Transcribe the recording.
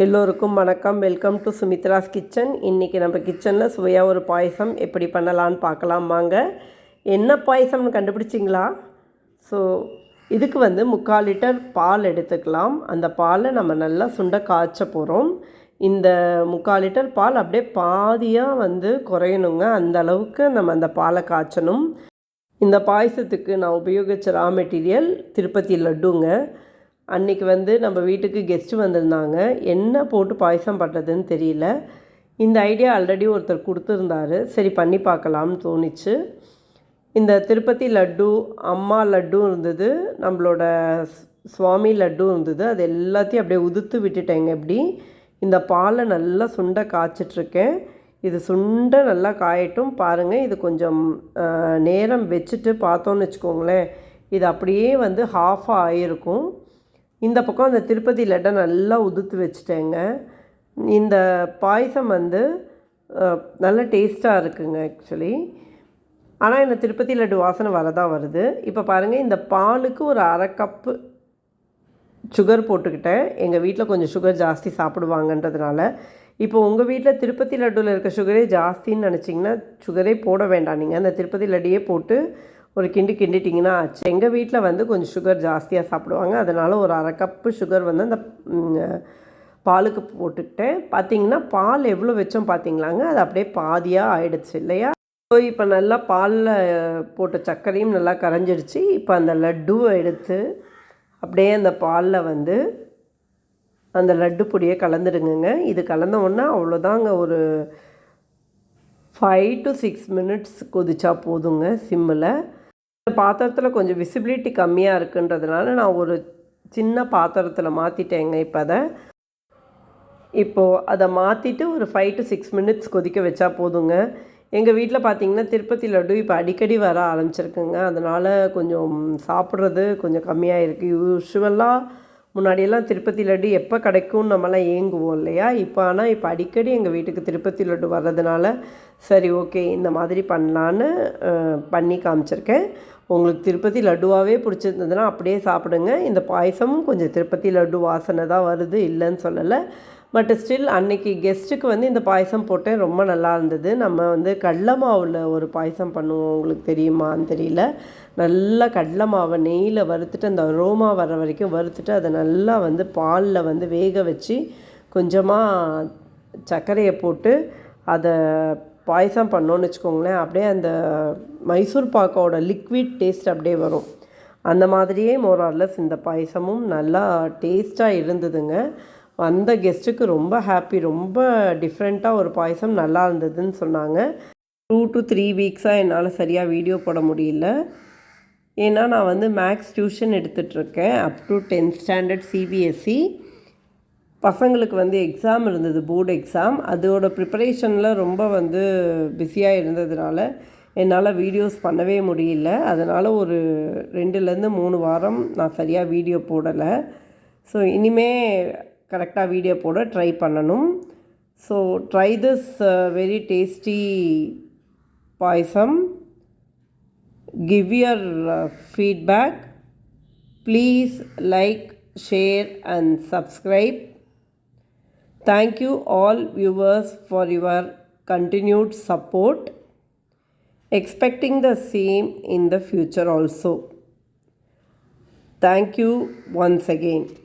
எல்லோருக்கும் வணக்கம். Welcome to Sumitra's kitchen இன்றைக்கி நம்ம கிச்சனில் சுவையாக ஒரு பாயசம் எப்படி பண்ணலான்னு பார்க்கலாம். வாங்க. என்ன பாயசம்னு கண்டுபிடிச்சிங்களா? ஸோ இதுக்கு வந்து முக்கால் லிட்டர் பால் எடுத்துக்கலாம். அந்த பாலை நம்ம நல்லா சுண்ட காய்ச்ச போகிறோம் இந்த முக்கால் லிட்டர் பால் அப்படியே பாதியாக வந்து குறையணுங்க. அந்த அளவுக்கு நம்ம அந்த பாலை காய்ச்சணும். இந்த பாயசத்துக்கு நான் உபயோகித்த ரா மெட்டீரியல் திருப்பதி லட்டுங்க. அன்றைக்கி வந்து நம்ம வீட்டுக்கு கெஸ்ட்டு வந்திருந்தாங்க. என்ன போட்டு பாயசம் பண்ணுறதுன்னு தெரியல. இந்த ஐடியா ஆல்ரெடி ஒருத்தர் கொடுத்துருந்தாரு. சரி பண்ணி பார்க்கலாம்னு தோணுச்சு. இந்த திருப்பதி லட்டு அம்மா லட்டும் இருந்தது. நம்மளோட சுவாமி லட்டும் இருந்தது. அது எல்லாத்தையும் அப்படியே உதுத்து விட்டுட்டேங்க. எப்படி? இந்த பாலை நல்லா சுண்ட காய்ச்சிட்ருக்கேன். இது சுண்டை நல்லா காயட்டும். பாருங்கள் இது கொஞ்சம் நேரம் வச்சுட்டு பார்த்தோன்னு வச்சுக்கோங்களேன். இது அப்படியே வந்து ஹாஃபாக ஆகிருக்கும் இந்த பக்கம் அந்த திருப்பதி லட்டை நல்லா உதுத்து வச்சுட்டேங்க. இந்த பாயசம் வந்து நல்ல டேஸ்ட்டாக இருக்குங்க ஆக்சுவலி ஆனால் இந்த திருப்பதி லட்டு வாசனை வரதான் வருது. இப்போ பாருங்கள் இந்த பாலுக்கு ஒரு அரை கப்பு சுகர் போட்டுக்கிட்டேன். எங்கள் வீட்டில் கொஞ்சம் சுகர் ஜாஸ்தி சாப்பிடுவாங்கன்றதுனால. இப்போ உங்கள் வீட்டில் திருப்பதி லட்டுவில் இருக்க சுகரே ஜாஸ்தின்னு நினச்சிங்கன்னா சுகரே போட வேண்டாம். நீங்கள் அந்த திருப்பதி லட்டியே போட்டு ஒரு கிண்டி கிண்டிட்டிங்கன்னா ஆச்சு. எங்கள் வீட்டில் வந்து கொஞ்சம் சுகர் ஜாஸ்தியாக சாப்பிடுவாங்க. அதனால் ஒரு அரை கப்பு சுகர் வந்து அந்த பாலுக்கு போட்டுக்கிட்டேன். பார்த்தீங்கன்னா பால் எவ்வளோ வச்சோம் பார்த்தீங்களாங்க அது அப்படியே பாதியாக ஆயிடுச்சு இல்லையா? ஸோ இப்போ நல்லா பாலில் போட்ட சர்க்கரையும் நல்லா கரைஞ்சிடுச்சு. இப்போ அந்த லட்டுவை எடுத்து அப்படியே அந்த பாலில் வந்து அந்த லட்டு பொடியை கலந்துடுங்க இது கலந்த உடனே அவ்வளோதாங்க. ஒரு ஃபைவ் டு சிக்ஸ் மினிட்ஸ் கொதிச்சா போதுங்க சிம்மில். பாத்திரத்தில் கொஞ்சம் விசிபிலிட்டி கம்மியாக இருக்குன்றதுனால நான் ஒரு சின்ன பாத்திரத்தில் மாற்றிட்டேங்க இப்போ அதை. இப்போது அதை மாற்றிட்டு ஒரு ஃபைவ் டு சிக்ஸ் மினிட்ஸ் கொதிக்க வச்சா போதுங்க. எங்கள் வீட்டில் பார்த்தீங்கன்னா திருப்பதி லட்டு இப்போ அடிக்கடி வர ஆரம்பிச்சிருக்குங்க. அதனால் கொஞ்சம் சாப்பிட்றது கொஞ்சம் கம்மியாக இருக்குது யூஸ்வலாக முன்னாடியெல்லாம் திருப்பதி லட்டு எப்போ கிடைக்கும்னு நம்மலாம் ஏங்குவோம் இல்லையா? இப்போ ஆனால் இப்போ அடிக்கடி எங்கள் வீட்டுக்கு திருப்பதி லட்டு வர்றதுனால சரி ஓகே இந்த மாதிரி பண்ணலான்னு பண்ணி காமிச்சிருக்கேன். உங்களுக்கு திருப்பதி லட்டுவாகவே பிடிச்சிருந்ததுன்னா அப்படியே சாப்பிடுங்க. இந்த பாயசமும் கொஞ்சம் திருப்பதி லட்டு வாசனை தான் வருது இல்லைன்னு சொல்லலை. பட் ஸ்டில் அன்னைக்கு கெஸ்ட்டுக்கு வந்து இந்த பாயசம் போட்டேன். ரொம்ப நல்லா இருந்தது. நம்ம வந்து கடலை மாவில் ஒரு பாயசம் பண்ணுவோம். உங்களுக்கு தெரியுமான்னு தெரியல. நல்லா கடலை மாவை நெய்யில் வறுத்துட்டு அந்த ரோமா வர வரைக்கும் வறுத்துட்டு அதை நல்லா வந்து பாலில் வந்து வேக வச்சு கொஞ்சமாக சர்க்கரையை போட்டு அதை பாயசம் பண்ணோன்னு வச்சுக்கோங்களேன். அப்படியே அந்த மைசூர் பாக்கோட லிக்விட் டேஸ்ட் அப்படியே வரும். அந்த மாதிரியே மோரார்லஸ் இந்த பாயசமும் நல்லா டேஸ்ட்டாக இருந்ததுங்க. வந்த கெஸ்ட்டுக்கு ரொம்ப ஹாப்பி ரொம்ப டிஃப்ரெண்ட்டாக ஒரு பாயசம் நல்லா இருந்ததுன்னு சொன்னாங்க. டூ டு த்ரீ வீக்ஸாக என்னால் சரியாக வீடியோ போட முடியல. ஏன்னா நான் வந்து maths tuition எடுத்துகிட்ருக்கேன் up to tenth standard CBSE பசங்களுக்கு வந்து எக்ஸாம் இருந்தது போர்டு எக்ஸாம் அதோட ப்ரிப்பரேஷனில் ரொம்ப வந்து பிஸியாக இருந்ததுனால என்னால் வீடியோஸ் பண்ணவே முடியல. அதனால் ஒரு ரெண்டுலேருந்து மூணு வாரம் நான் சரியாக வீடியோ போடலை. ஸோ இனிமே கரெக்டாக வீடியோ போட ட்ரை பண்ணணும் so try this very tasty payasam give your uh, feedback please like share and subscribe thank you all viewers for your continued support expecting the same in the future also thank you once again